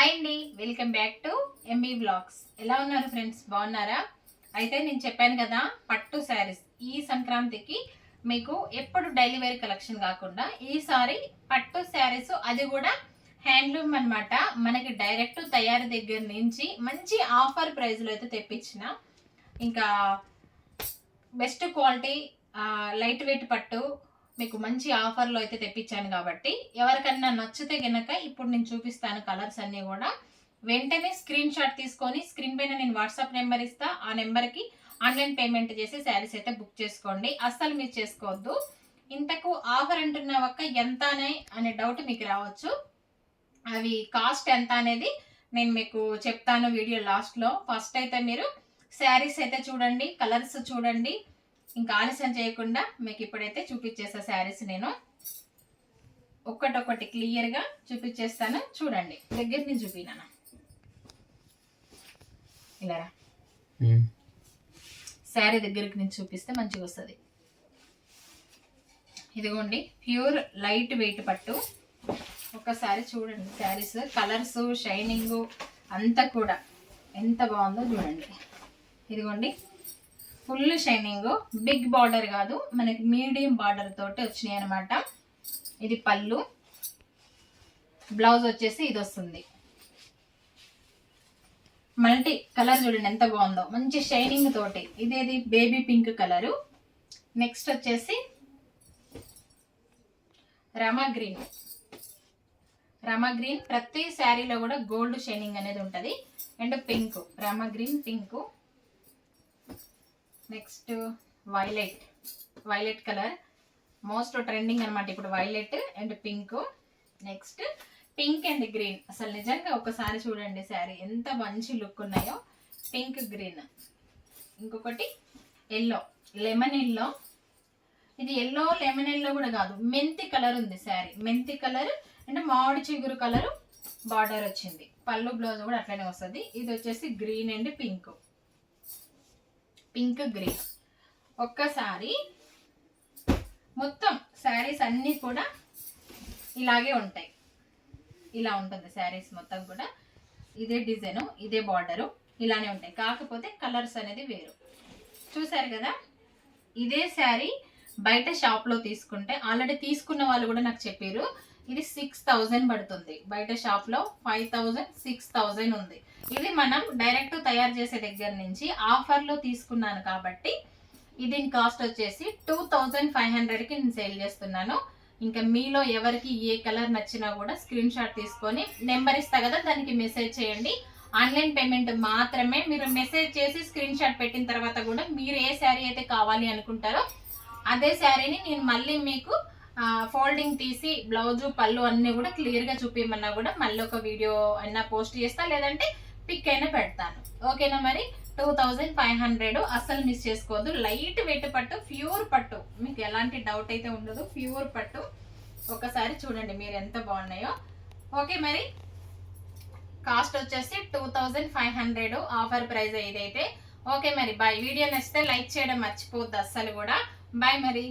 Hi అండి welcome back to M B blogs ఎలా ఉన్నారు ఫ్రెండ్స్ బాగున్నారా? అయితే నేను చెప్పాను కదా పట్టు శారీస్ ఈ సంక్రాంతికి మీకు ఎప్పుడు డైలీ వేర్ కలెక్షన్ కాకుండా ఈసారి పట్టు శారీస్ అది కూడా హ్యాండ్లూమ్ అనమాట మనకి డైరెక్ట్ తయారీ దగ్గర నుంచి మంచి ఆఫర్ ప్రైస్లో అయితే తెప్పించిన. ఇంకా బెస్ట్ క్వాలిటీ లైట్ వెయిట్ పట్టు మీకు మంచి ఆఫర్లో అయితే తెప్పించాను కాబట్టి ఎవరికన్నా నచ్చితే గనక ఇప్పుడు నేను చూపిస్తాను కలర్స్ అన్నీ కూడా. వెంటనే స్క్రీన్ షాట్ తీసుకొని స్క్రీన్ పైన నేను వాట్సాప్ నెంబర్ ఇస్తా. ఆ నెంబర్కి ఆన్లైన్ పేమెంట్ చేసి శారీస్ అయితే బుక్ చేసుకోండి. అస్సలు మీరు చేసుకోవద్దు. ఇంతకు ఆఫర్ అంటున్నావక్క ఎంత అనే డౌట్ మీకు రావచ్చు. అవి కాస్ట్ ఎంత అనేది నేను మీకు చెప్తాను వీడియో లాస్ట్లో. ఫస్ట్ అయితే మీరు శారీస్ అయితే చూడండి కలర్స్ చూడండి. ఇంకా ఆలస్యం చేయకుండా మీకు ఇప్పుడైతే చూపించేస్తా శారీస్ నేను ఒక్కటొక్కటి క్లియర్గా చూపించేస్తాను. చూడండి దగ్గర నుంచి చూపినాను. ఇలా రా. శారీ దగ్గరికి నుంచి చూపిస్తే మంచిగా వస్తుంది. ఇదిగోండి ప్యూర్ లైట్ వెయిట్ పట్టు. ఒక్కసారి చూడండి శారీస్ కలర్స్ షైనింగ్ అంతా కూడా ఎంత బాగుందో చూడండి. ఇదిగోండి ఫుల్ షైనింగ్. బిగ్ బార్డర్ కాదు మనకి మీడియం బార్డర్ తోటి వచ్చినాయి అనమాట ఇది పళ్ళు. బ్లౌజ్ వచ్చేసి ఇది వస్తుంది. మల్టీ కలర్ చూడండి ఎంత బాగుందో. మంచి షైనింగ్ తోటి. ఇదేది బేబీ పింక్ కలరు. నెక్స్ట్ వచ్చేసి రమా గ్రీన్. రమా గ్రీన్ ప్రతి శారీలో కూడా గోల్డ్ షైనింగ్ అనేది ఉంటుంది. And pink. Rama green pink. Next violet violet colour most trending అనమాట ఇప్పుడు violet and pink next pink and green అసలు నిజంగా ఒకసారి చూడండి శారీ. ఎంత మంచి లుక్ ఉన్నాయో. పింక్ గ్రీన్ ఇంకొకటి ఎల్లో లెమన్ ఎల్లో ఇది ఎల్లో లెమన్ ఎల్లో కూడా కాదు. మెంతి కలర్ ఉంది శారీ. మెంతి కలర్ అంటే మామిడి చిగురు కలర్ బార్డర్ వచ్చింది. పళ్ళు బ్లౌజ్ కూడా అట్లనే వస్తుంది. ఇది వచ్చేసి green and pink pink green ఒక్కసారి మొత్తం శారీస్ అన్నీ కూడా ఇలాగే ఉంటాయి. ఇలా ఉంటుంది శారీస్ మొత్తం కూడా. ఇదే డిజైను ఇదే బార్డరు ఇలానే ఉంటాయి. కాకపోతే కలర్స్ అనేది వేరు. చూసారు కదా? ఇదే శారీ బయట షాప్లో తీసుకుంటే ఆల్రెడీ తీసుకున్న వాళ్ళు కూడా నాకు చెప్పారు. ఇది సిక్స్ థౌజండ్ పడుతుంది. బయట షాప్లో ఫైవ్ థౌజండ్ సిక్స్ థౌజండ్ ఉంది. ఇది మనం డైరెక్ట్ తయారు చేసే దగ్గర నుంచి ఆఫర్లో తీసుకున్నాను కాబట్టి ఇది కాస్ట్ వచ్చేసి టూ థౌజండ్ ఫైవ్ హండ్రెడ్కి నేను సేల్ చేస్తున్నాను. ఇంకా మీలో ఎవరికి ఏ కలర్ నచ్చినా కూడా స్క్రీన్ షాట్ తీసుకొని నెంబర్ ఇస్తా కదా దానికి మెసేజ్ చేయండి. ఆన్లైన్ పేమెంట్ మాత్రమే మీరు మెసేజ్ చేసి స్క్రీన్ షాట్ పెట్టిన తర్వాత కూడా మీరు ఏ శారీ అయితే కావాలి అనుకుంటారో అదే శారీని నేను మళ్ళీ మీకు ఫోల్డింగ్ తీసి బ్లౌజు పళ్ళు అన్నీ కూడా క్లియర్గా చూపించమన్నా కూడా మళ్ళీ ఒక వీడియో అయినా పోస్ట్ చేస్తా. లేదంటే పిక్ అయినా పెడతాను. ఓకేనా మరి? టూ థౌజండ్ ఫైవ్ హండ్రెడ్ అస్సలు మిస్ చేసుకోవద్దు. లైట్ వెయిట్ పట్టు ప్యూర్ పట్టు. మీకు ఎలాంటి డౌట్ అయితే ఉండదు. ప్యూర్ పట్టు. ఒకసారి చూడండి మీరు ఎంత బాగున్నాయో. ఓకే మరి? కాస్ట్ వచ్చేసి two thousand five hundred offer price ఇదైతే ఓకే మరి బాయ్ వీడియో నచ్చితే లైక్ చేయడం మర్చిపోద్దు అస్సలు కూడా. బాయ్ మరి.